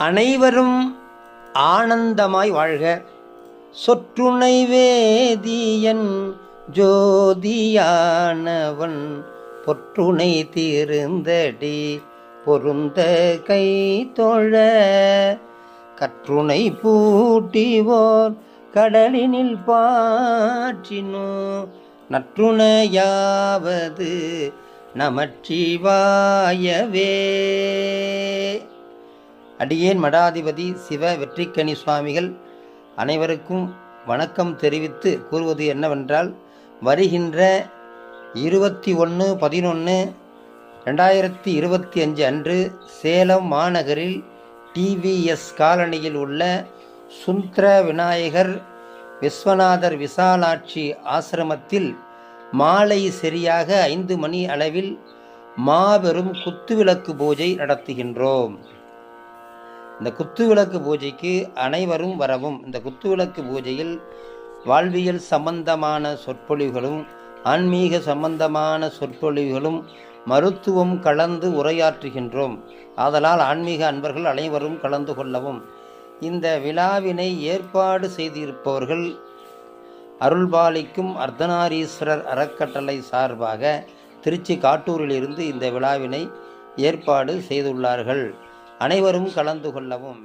அனைவரும் ஆனந்தமாய் வாழ்க. சொற்றுணை வேதியன் ஜோதியானவன் பொற்றுணை தீர்ந்தடி பொருந்த கை தொழ. கற்றுணை பூட்டிவோர் கடலினில் பாற்றினோ. நற்றுணையாவது நமச்சிவாயவே. அடியேன் மடாதிபதி சிவ வெற்றிக்கனி சுவாமிகள் அனைவருக்கும் வணக்கம் தெரிவித்து கூறுவது என்னவென்றால் வருகின்ற இருபத்தி ஒன்று பதினொன்று ரெண்டாயிரத்தி இருபத்தி அஞ்சு அன்று சேலம் மாநகரில் டிவிஎஸ் காலனியில் உள்ள சுந்தர விநாயகர் விஸ்வநாதர் விசாலாட்சி ஆசிரமத்தில் மாலை சரியாக ஐந்து மணி அளவில் மாபெரும் குத்துவிளக்கு பூஜை நடத்துகின்றோம். இந்த குத்துவிளக்கு பூஜைக்கு அனைவரும் வரவும் இந்த குத்துவிளக்கு பூஜையில் வாழ்வியல் சம்பந்தமான சொற்பொழிவுகளும் ஆன்மீக சம்பந்தமான சொற்பொழிவுகளும் மருத்துவம் கலந்து உரையாற்றுகின்றோம். ஆதலால் ஆன்மீக அன்பர்கள் அனைவரும் கலந்து கொள்ளவும். இந்த விழாவினை ஏற்பாடு செய்திருப்பவர்கள் அருள்பாலிக்கும் அர்த்தநாரீஸ்வரர் அறக்கட்டளை சார்பாக திருச்சி காட்டூரிலிருந்து இந்த விழாவினை ஏற்பாடு செய்துள்ளார்கள். அனைவரும் கலந்து கொள்ளவும்.